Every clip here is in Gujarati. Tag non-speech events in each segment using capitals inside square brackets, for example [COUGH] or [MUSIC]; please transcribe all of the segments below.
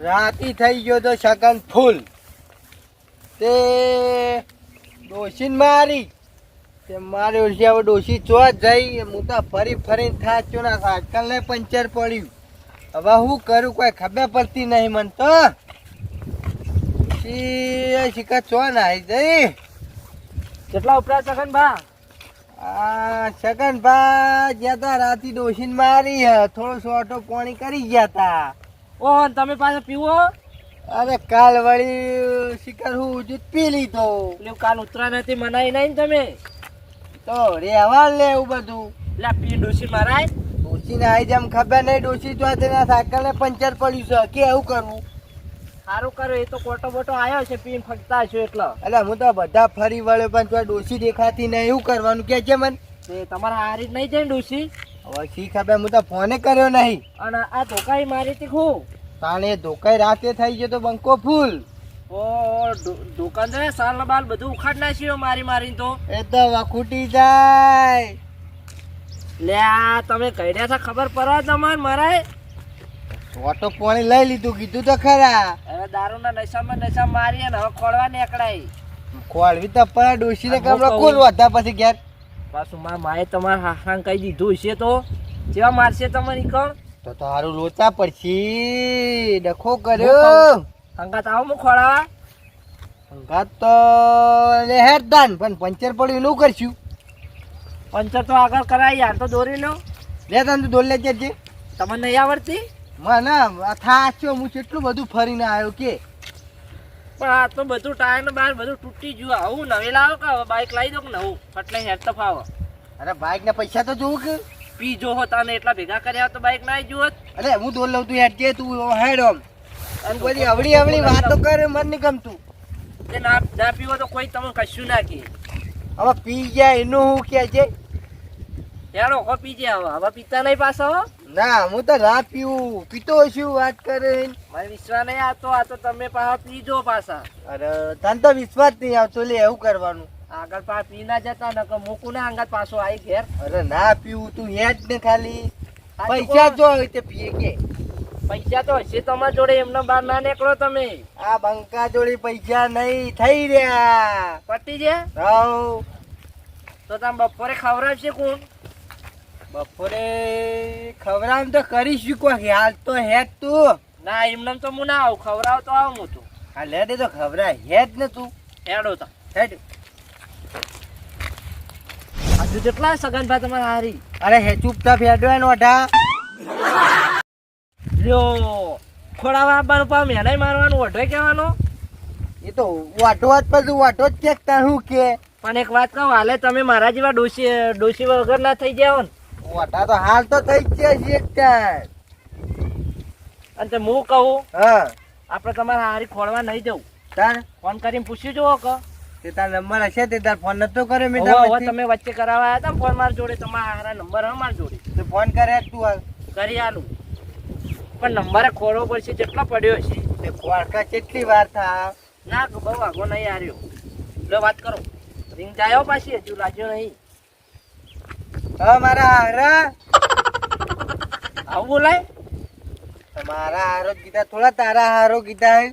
રાતી થઈ ગયો તો શકન ફૂલ. તે ડોશીને મારી. તે મારી ઓછી હવે ડોસી ચો જઈ હું તો ફરી ફરીને થાચ્યો ના સાયકલ ને પંચર પડ્યું. હવે હું કરું કોઈ ખબર પડતી નહીં મને તો. શી શિકાર ચો નાઈ જઈ કેટલા ઉપરા સગન ભા આ સગન ભા જ્યાં તા રાતી ડોશીને મારી થોડો સોટો પાણી કરી ગયા તા. ઓહો અને તમે પાછા પીવો? અરે કાલ વળી શિકાર હું દૂધ પી લીધો. એટલે કાલ ઉતરા નથી મનાઈ નહીં તમે? તો રેવા લે એવું બધું. એટલે પી ડોસી મારાય. ડોસી ને આવી જેમ ખબર નહીં ડોશી તો તેના સાયકલ ને પંચર પડ્યું છે. કે એવું કરવું સારું કરો એ તો કોટો બોટો આવ્યો છે પીને ફગતા છો એટલે. એટલે હું તો બધા ફરી વળ્યો પણ તો ડોસી દેખાતી નહીં એવું કરવાનું કે છે મને? તમારે હારી જ નહીં જાય ડોસી હવે શી ખબર હું તો ફોને કર્યો નહીં. અને આ ધોકાઈ મારી હતી ખૂબ. તાણે ધોકાઈ રાતે થઈ ગયો તો બંકો ફૂલ. ઓ દુ- દુકાન સાલ બાલ બધું ઉખાડ નાખ્યો મારી મારી તો. એ તો વખૂટી જાય. લે આ તમે કઈડ્યા હતા ખબર પડવા તમારે મારાય. ઓટો પાણી લઈ લીધું કીધું તો ખરા. હવે દારૂના નશામાં નશા મારી અને હવે ખોળવા નીકળાય. ખોળવી તો પણ ડોશી ને આ કમરો કોલ વધા પછી ઘેર. પાછું મારા માએ તમારા હાથાને કહી દીધું હશે તો. જેવા મારશે તમારી કણ? તો તારું લોચા પડશે. ડખો કર્યો. હંગાત આવો હું ખોળાવા હંગાત તો લે હેડ દાન પણ પંચર પડ્યું એનું કરશું. પંચર તો આગળ કરાય યાર તો દોરી લો. લે તને તું દોરી લે છે તમને નહીં આવડતી? મને થાચો હું કેટલું બધું ફરીને આવ્યો કે. પણ આ તો બધું ટાયર ને બહાર બધું તૂટી ગયું. આવું નવે લાવો કે હવે બાઇક લાવી દો કે નવું? ફટલે હેર તો ફાવો. અરે બાઇક ને પૈસા તો જોવું કે. પી જો હો તને એટલા ભેગા કર્યા તો બાઈક ના જુઓ અરે હું દોર લઉં તું હેડ જે તું હેડ આમ. અને બધી અવળી અવળી વાતો કરે મને નહીં ગમતું. તે ના ના પીવો તો કોઈ તમને કશું ના કહે. હવે પી ગયા એનું હું કે છે? યાર હો પી જાય હવે. હવે પીતા નહીં પાછા હો. ના હું તો ના પીવું. પીતો છું વાત કરે? મને વિશ્વાસ નહીં આવતો. આ તો તમે પાછા પીજો પાછા. અરે તને તો વિશ્વાસ નહીં આવતો. લે એવું કરવાનું. આગળ પા પી ના જતા ન મૂકું ના આગળ પાછો આવી ઘેર. અરે ના પીવું. તું હેડ ને ખાલી. પૈસા જો તે પીએ કે. પૈસા તો હશે તમારા જોડે. એમનો બહાર ના નીકળો તમે. આ બંકા જોડે પૈસા નહીં. થઈ રહ્યા. પટી છે હવ. તો તમે બપોરે ખવડાવશે કોણ? બપોરે ખવડાવ તો કરીશું કોઈ હાલ તો હેડ તું. ના એમને તો હું ના આવું ખવડાવ તો આવું હું તું. આ લેડે તો ખવડાય. જ ને તું. હેડો તો. હેડ હજુ કેટલા સગન ભાઈ તમારે હારી. અરે હે ચૂપચાપ હેડવા અઢા. લ્યો ખોડાવા આવવાનું પા મેનાય મારવાનું ઓઢે કહેવાનો. એ તો વાટો જ પછી વાટો જ કેકતા હું કે. પણ એક વાત કહું હાલે તમે મારા જેવા ડોસી ડોસી વગર ના થઈ જાઓ ને વાટા તો હાલ તો થઈ જ છે શેક તાર અને તે હું કહું હા. આપણે તમારે હારી ખોળવા નહીં જવું. તાર ફોન કરીને પૂછ્યું જુઓ કે. તે તાર નંબર હશે તે તાર ફોન નતો કર્યો મેં હવે તમે વચ્ચે કરાવવા આવ્યા હતા ફોન મારા જોડે તમારા હારા નંબર હા મારા જોડે. તે ફોન કરે તું હાલ? કરી આલું. પણ નંબરે ખોળવો પડશે જેટલો પડ્યો છે તે ખોળકા કેટલી વાર થા? ના બહુ આગો નહીં હાર્યો. લો વાત કરો. રિંગ જાયો પાછી હજુ લાગ્યો નહીં. હા મારા હારા. [LAUGHS] આવું બોલાય. તમારા હારો કીધા થોડા તારા હારો કીધા હે.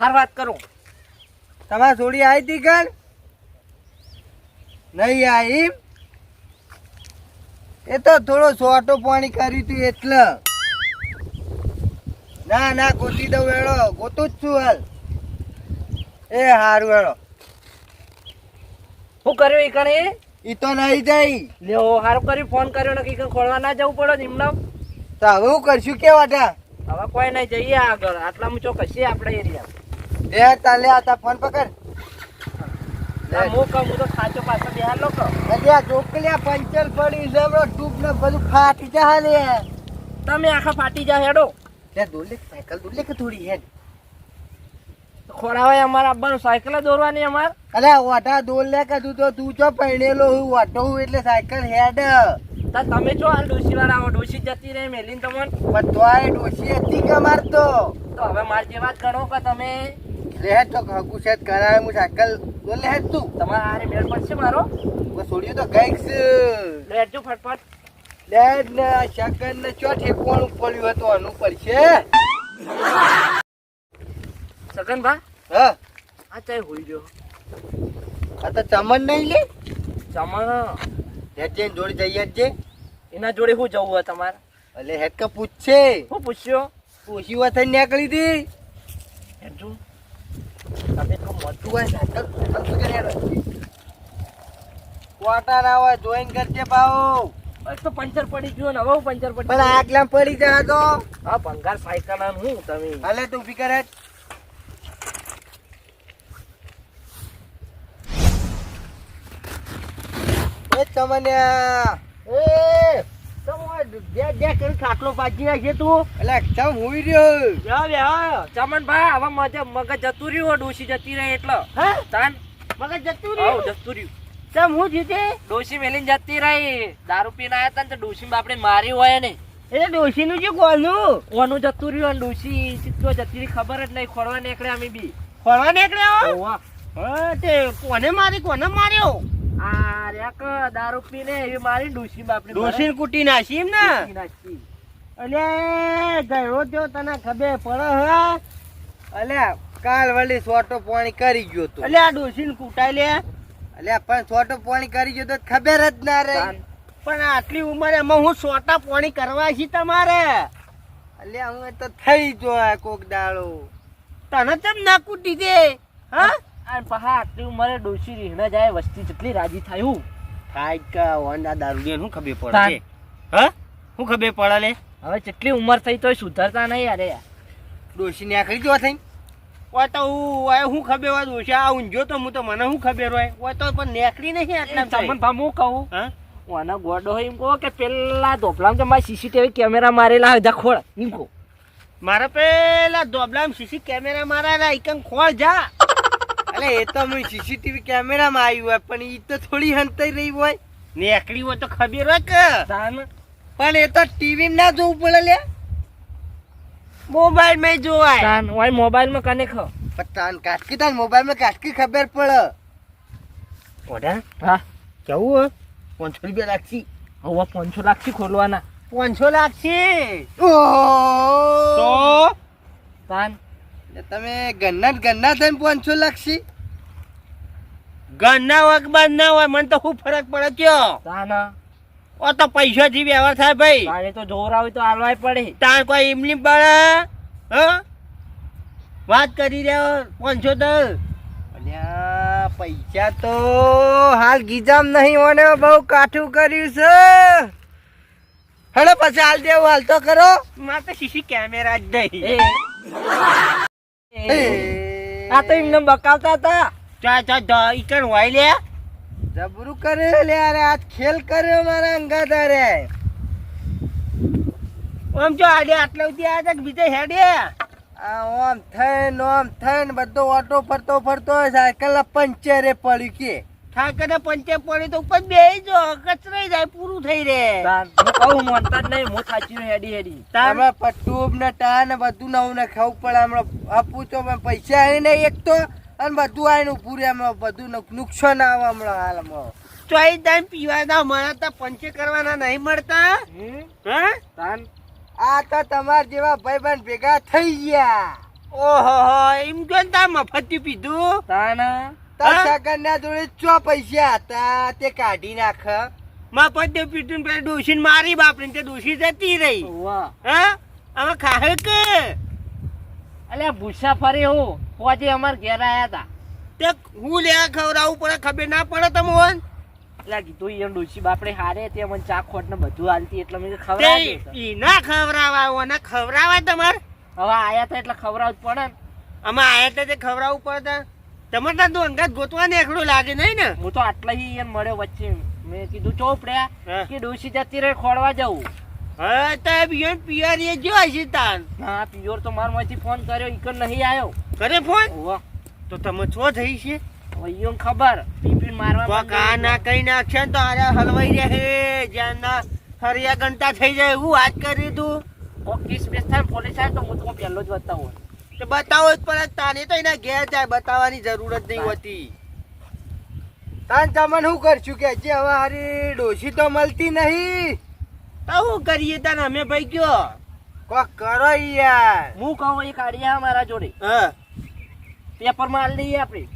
હાર વાત કરો. તમારા છોડી આવી હતી કાલ નહીં આવી એ તો થોડો સોટો પાણી કર્યું હતું એટલે. ના ના ગોતી દઉં વેળો. ગોતું જ છું હાલ. એ હારું વેળો. શું કર્યો એ કણે? ઈ તો નહીં જાય લ્યો હારું કર્યું ફોન કર્યો ને કઈ ખોલવા ના જવું પડે ને તો હવે હું કરશું કે વાટા? હવે કોઈ નહીં જઈએ આગળ. આટલા આટલામાં કશે આપણે એરિયા લે તાલે આ તા ફોન પકડ. હું કહું હું તો સાચો પાછો બિહાર લોકો અરે ચોકલિયા પંચર પડી છે હમણાં ને બધું ફાટી જા લે તમે આખા ફાટી જા હેડો. લે દોડ લે સાયકલ દોડ લે કે થોડી હેડ. ખોળાવાય અમારે આવવાનું સાયકલ દોરવાની અમારે. અરે વાટા દોર લે કે તું તો તું ચો પહેણેલો હું વાટો હું એટલે સાયકલ હેડ. તા તમે જો આ ડોશી વાળા આવો ડોસી જતી રહી મેલીન તમન. પણ તોય ડોશી હતી કે માર તો? હવે મારી જે વાત કરો કે તમે? લે તો હકુ સેટ કરાવે હું સાયકલ દોડ લે તું. તમારે આરે મેળ પડશે મારો? કોઈ છોડ્યું તો ગઈશ લેજો ફટફટ. ડેડ ને આ શકન ને ચો ઠેકવાનું પડ્યું હતું આનું પડશે. સગન ભા હા. આ ચાય હોઈ ગયો. આ તો ચમન નહીં લે? ચમન? હેઠે જોડે જઈએ જ. એના જોડે શું જવું હોય તમારે? એટલે હેઠ કે પૂછશે? શું પૂછ્યો? પૂછી હોય થઈને નીકળી હતી હેડજો તમે તો મોટું હોય ને ચાલ, ના હેડો? આવે? જોઈન કરજે ભાવ બસ તો પંચર પડી ગયો ને હવે પંચર પડી પણ આગલા પડી જાય તો. હા ભંગાર સાયકલ હું તમે. હાલે તું ફિકર હેઠ એ ચમન્યા એ ખાટલો પાછી નાખે તું? એટલે ચમ હુઈ રહ્યો. ચમન ભાઈ હવે મજે મગજ જતું રહ્યું ડોસી જતી રહી એટલે. હા? તાન. મગજ જતું આવ જતું રહ્યું. ચમ હું જીતે? ડોસી મેલીને જતી રહી. દારૂ પીને આયા તા ને તો ડોસી બાપડે મારી હોય ને એ ડોશી નું જે કોનું ઓનું જતું રહ્યું અને ડોસી તો જતી રહી. ખબર જ નહીં ખોરવા નીકળ્યા અમે બી. ખોરવા નીકળ્યા તે કોને મારી કોને માર્યો? દારૂ પીને એવી મારી ડોસી બાપડી ડોશી કુટી નાસી એમ ને. અલે ગયો તો તને ખબર પડે હા. અલે કાલ વળી સોટો પાણી કરી ગયો તો. અલે આ ડોશીને કુટાઈ લે. અલે પણ સોટો પાણી કરી ગયો તો ખબર જ ના રે પણ આટલી ઉંમરે એમાં હું સોટા પાણી કરવા છી તમારે? અલે હું તો થઈ જો કોક દાડો. તને કેમ ના કૂટી દે હા? આ પહા આટલી ઉંમરે ડોસી રીહણે જાય વસ્તી જેટલી રાજી થયું થાય કે વંડા દારૂ દે શું ખબર પડે હા? શું ખબર પડે લે? હવે જેટલી ઉંમર થઈ તોય સુધરતા નહીં અરે ડોશી ને કરી જોવા થઈ ઓય તો હું ઓય હું ખબર હોય ડોશી? આ ઊંઝો તો હું તો મને શું ખબર હોય? ઓય તો પણ નેકડી નહીં આટલા તમને ભામ હું કહું? હા? ઓના ગોડો હોય એમ કહો કે પેલા ધોપલામાં કે મારે સીસીટીવી કેમેરા મારેલા હોય ખોળ એમ કહો. મારા પેલા દોબલામ સીસી કેમેરા મારેલા એકમ ખોળ જા. અલે એ તો અમે સીસીટીવી કેમેરામાં આવ્યું હોય પણ એ તો થોડી હંતાઈ રહી હોય. નેકળી હોય તો ખબર હોય કે? પણ એ તો ટીવી ના જોવું પડે લે. મોબાઈલમાં જોવાય. તાન ઓય મોબાઈલમાં કને ખો પણ તાન કાટકી તાન મોબાઈલમાં કાટકી ખબર પડે. ઓડા? હા. કેવું હોય પાંચસો રૂપિયા લાગશી. હવે પાંચસો લાખથી ખોલવાના. પાંચસો લાગશી. તો? તાન. તમે ગન્ના ગન્ના થઈને પાંચસો લાગશી? ગન્ના હોય બાદ ના હોય મને તો શું ફરક પડે કયો? તાન. ઓ તો પૈસા થી વ્યવહાર થાય ભાઈ. તારે તો જોર હોય તો આલવાય પડે. તાર કોઈ એમની પડે? હ? વાત કરી રહ્યો પાંચસો તો. પૈસા તો હાલ ગીજામ નહીં મને બહુ કાઠું કર્યું છે. હેડો પછી હાલ દેવું હાલ તો કરો. મારે તો સીસી કેમેરા જ નહીં. આ તો એમને બકાવતા હતા. ચા ચા ધ ઈકણ હોય લે જબરું કરે લે અરે આજ ખેલ કર્યો મારા અંગાદારે ઓમ જો આડે આટલા સુધી આયા તા કે બીજે હેડે? આ ઓમ થઈને ઓમ થઈને બધો ઓટો ફરતો ફરતો સાયકલ પંચરે પડ્યું કે. ઠાકરે પંચે પડી તો ઉપર બે જો કચરાઈ જાય પૂરું થઈ રે હું કહું મોનતા જ નહીં હું સાચી હેડી હેડી. તમે પટ્ટુબ ને ટા ને બધું નવું ને ખાવું પડે હમણાં આપું તો પૈસા આવી નહીં એક તો અને બધું આવીને પૂરે હમણાં બધું નુક- નુકસાન આવે હમણાં હાલમાં. ચોઈ ટાઈમ પીવાના મળ્યા તો પંચે કરવાના નહીં મળતા? તાન આ તો તમાર જેવા ભાઈબંધ ભેગા થઈ ગયા. ઓહો એમ જો તા મફતી પીધું? તાન તાર સગન ના જોડે ચો પૈસા હતા? તે કાઢી નાખ મફતી પીધું પેલા ડોશી મારી બાપરી તે ડોશી જતી રહી. હા? હવે ખાહે કે? અલ્યા ભૂસા ફરી હું પોજે અમાર ઘેર આયા તા. તે હું લેવા ખવડાવું પડે ખબર ના પડે તમને એટલે કીધું ઈ ડોસી બાપડે હારે તે મને ચા ખોટ ને બધું હાલતી એટલે મને ખવડાવી ઈ ના ખવડાવા ઓને ખવડાવા તમાર? હવે આયા તા એટલે ખવડાવ જ પડે ને. આમાં આયા તો તે ખવડાવવું પડે તમારે તો અંગાત ગોતવા એકડું લાગે નહીં ને. હું તો આટલા ઈ એને મળ્યો વચ્ચે. મેં કીધું ચોપડ્યા હા. કે ડોસી જતી રહે ખોડવા જવું. હા તો બિયોન પિયર એ જો હશે તાન. હા પિયોર તો મારમાંથી ફોન કર્યો ઈ નહીં આવ્યો કરે ફોન? ઓવા તો તમે છો થઈ છે. અહીંયા ખબર પીપીને મારવા કા ના કઈ નાખશે તો આરે હલવાઈ રહે જ્યાં ના હરિયા ગણતા થઈ જાય એવું વાત કરી તું કોક કેસ બેસ થાય પોલીસ આવે તો હું તો પહેલો જ બતાવું. બતાવો જ પણ તાને તો એના ઘેર જાય બતાવવાની જરૂર જ નહીં હોતી. તાન તમને શું કરશું કે જે હવે હારી ડોશી તો મળતી નહીં. તો શું કરીએ તાને અમે ભાઈ કયો? કોક કરો યાર. હું કહું એ કાઢ્યા મારા જોડે. હા. પેપરમાં લઈએ આપણે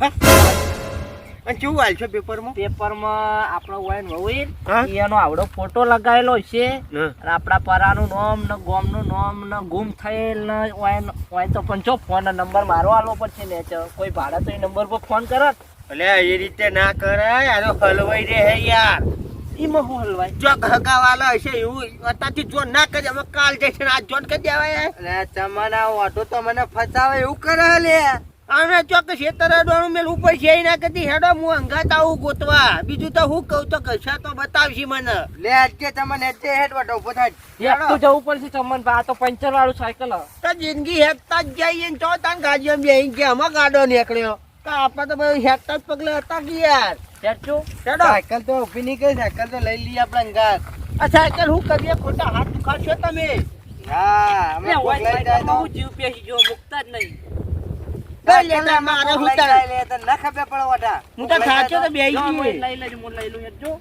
આપણે અને કેવું છે પેપરમાં? પેપરમાં આપણો વાયન વવીર એનો આવડો ફોટો લગાવેલો છે. અને આપણા પરાનું નામ ને ગોમનું નામ ને ગુમ થયેલ ને વાયન વાયન તો પણ જો ફોન નંબર મારો આલવો પડશે ને તો કોઈ ભાડે તો એ નંબર પર ફોન કરત. એટલે એ રીતે ના કરાય. આનો હલવાઈ રે હે યાર. એમાં હું હલવાય જો હગાવાલા હશે એવું અત્યારથી જો ના કરે અમે કાલ જશે આજ જોન કરી દેવાય. અરે તમારા ઓટો તો મને ફસાવે એવું કરે લે. આને ચોક્કસ ખેતર અડવાનું મેલ ઉપર છે એના ના કરતી હેડો હું અંગાત આવું ગોતવા. બીજું તો હું કહું તો કશા તો બતાવશી મને. લે આજે તમને આજે હેડ વાટો ઊભો થાય. એક તો જવું પડશે ચમન આ તો પંચર વાળું સાયકલ. તો જિંદગી હેકતા જ જઈએ ને ચો તાન ગાડીઓ બેહી ગયા આમાં ગાડો નીકળ્યો. તો આપણે તો બધું હેકતા જ પગલે હતા કે યાર? હેડજો. હેડો. સાયકલ તો ઊભી નહીં કરી સાયકલ તો લઈ લઈએ આપણે અંગાત. આ સાયકલ હું કરીએ ખોટા હાથ દુખાશો તમે? હા અમે લે, કોક વાઈન લઈ જાય તો. હું જીવ પેશી જો મુકતા જ નહીં. લઈ લેતા મારે હું તારે લે તો ન પડે હું તો થાક્યો તો બેહી લઈ લેજો લઈ લઉં.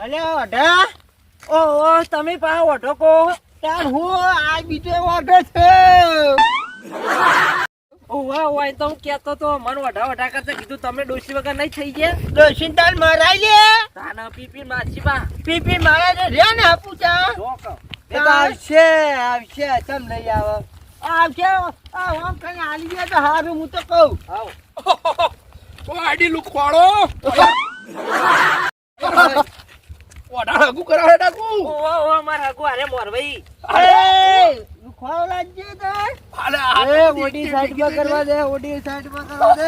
અલે ઓ તમે પાસે ઓઢો કો તાર હું આ બીજો ઓઢો છે? ઓવા હોય તો હું કેતો તો મને વઢા વઢા કરતા કીધું તમે ડોસી વગર નહીં થઈ ગયા. ડોસી તાર મરાઈ લે. તાના પીપી માછી બા. પીપી મારા ને રે ને આપું તો આવશે આવશે તમ લઈ આવે. આવશે આમ કઈ આલી ગયા તો હારું હું તો કહું. આવો. આડી લુખવાડો. [LAUGHS] ઓડા હગુ કરાવે ડાકુ. ઓ ઓ મારા હગુ અરે. મોરભાઈ એ દુખાવો લાગજે તાર અલે એ ઓડી સાઈડમાં કરવા દે ઓડી સાઈડમાં કરવા દે.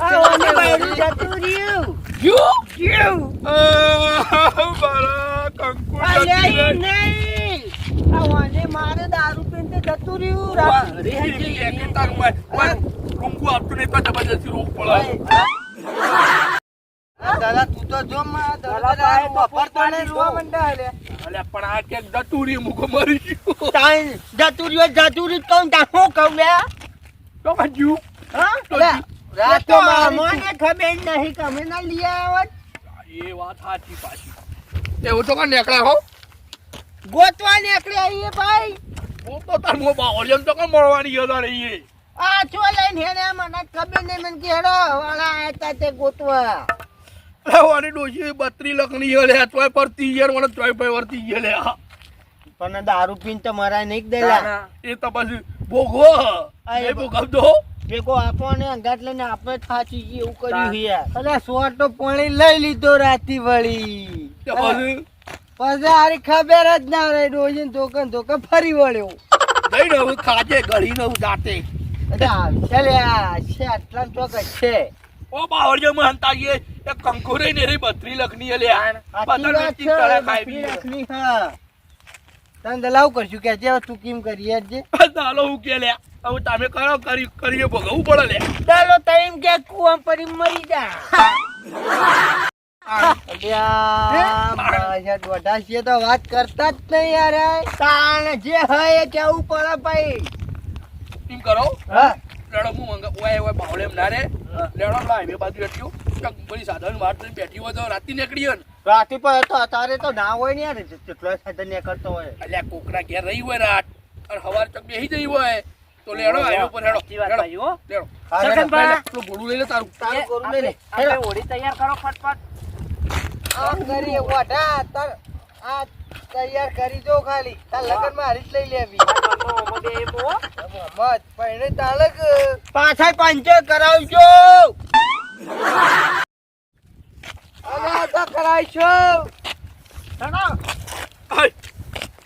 આ ઓને બાયરું જતું રહ્યું. યુ! જીવ મારા કંકુ ઈ નહીં. આ ઓને મારે દારૂ પીને જતું રહ્યું. રા- હજી રૂંગુ આપતું નહીં તો જબરજસ્તી રોગ પડે દાદા તું તો જો માં દાદા દાદા પાસે તો નહીં રોવા મંડા લે અલે પણ આ ક્યાંક જતું મુકો મરી ગયું. તાણ જતું રહ્યું જતું રહ્યું કહું કહું લે તો બાજુ હા? લે, એ રાત તો તો મારી અમને ખબર નહીં કે અમે ના લઈ આવત એ વાત સાચી પાછી. એવું તો કાં નીકળે હો? ગોતવા નીકળે આવીએ ભાઈ. હું તો તાર મો બાવળિયમ તો કાં મળવાની યાદ રહીએ આ છો લઈને હેડે મને ખબર નહીં મને કે હેડો વાળા તે ગોતવા. લેવાની ડોશી બત્રી લખની લે તોય પર તીયર મને તોય પર વર્તી ગયા લે પણ દારૂ પીન તો મરાય નહીં દેલા. એ તો પછી ભોગવો. એ ભોગવતો ભેગો આપણને અંગાટ લઈને આપણે થાચી ગઈ એવું કર્યું છે યાર. અરે સો તો પાણી લઈ લીધો રાતી વળી. પછી? આરી ખબર જ ના રહી ડોજીને ધોકન ધોકન ફરી વળ્યો. જઈને હવે ખાજે ગળી ને હું જાતે. છે આટલા ચોક્કસ છે. ઓ બાવળિયો માં હંતા ગયે. એ કંકોરે ને રે બત્રી લખની લે સાચી પતર વાત તળે ખાઈ બી હા. તને દલાવ કરશું કે જે તું કેમ કરીએ છે ચાલો હું કે લે. હવે તમે કરો કરી કરીએ ભોગવવું પડે લે. ચાલો તઈમ કે કુવા પડી મરી જા. તો વાત કરતા જ નહીં યાર. તાણ જે હોય એ કેવું પડે ભાઈ? એમ કરો. હા. લેડો હું મંગા ઓય ઓય બાવળે એમ ના રે. લેડો પેલા હાઈવે બાજુ એટલું ચક બધી સાધન વાત થઈને બેઠી હોય તો રાતી નીકળી હોય ને. રાતી પર તો તારે તો ના હોય ને યાર કેટલો સાધન ને કરતો હોય. અલ્યા કોકરા ઘેર રહી હોય રાત અને હવાર ચક બેસી જઈ હોય. તો લેડો હાઈવે પર હેડો લેડો લેડો હા, સગન હેડો. બા. પેલું ઘોડું લઈ લે તારું. તારું ગોળું લઈ લે લે. આપણે- આપણે તૈયાર કરો ફટફટ. આમ કરી વઢા તાર આ તૈયાર કરી દો ખાલી. તાર લગનમાં હરીત લઈ લેવી. મોહમ્મદ પહેણે તાલક પાછા પંચર કરાવજો. તો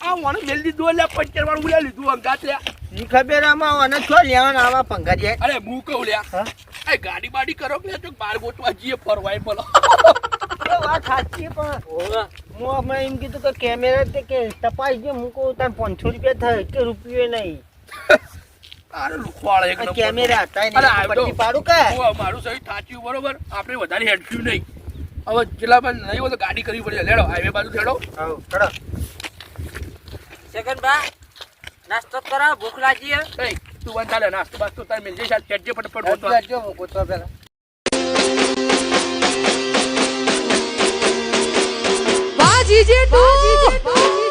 આ મેલ દીધું એટલે પંચર વાળું ઉલ્યા લીધું અંગાત લ્યા ઈ ખબર આમાં અને છો લેવાના આવા પંખા અરે હું કહું લ્યા એ ગાડી બાડી કરો કે તો બાર ગોતવા જઈએ ફરવાય બોલો. વાત સાચી પણ હું એમ કીધું કે કેમેરા તે કે તપાઈ ગયો હું કહું તાર પાંચસો રૂપિયા થાય કે રૂપિયો નહીં. અરે લુખવાળ એક કેમેરા હતા અરે આ પાડું કે મારું સહી થાચ્યું બરોબર? આપણે વધારે હેડફ્યું નહીં. હવે જેટલા પણ નહીં હોય તો ગાડી કરવી પડશે લેડો હાઈવે બાજુ લેડો ચડો. સગન બા નાસ્તો કરા ભૂખ લાગી હે. નાસ્તો બંધ ચાલે નાસ્તો બાસ્તો તારે મિલ જઈશ ચડજે ફટફટ ગોતવા. જો હું ગોતવા પેલા. 姐姐读姐姐读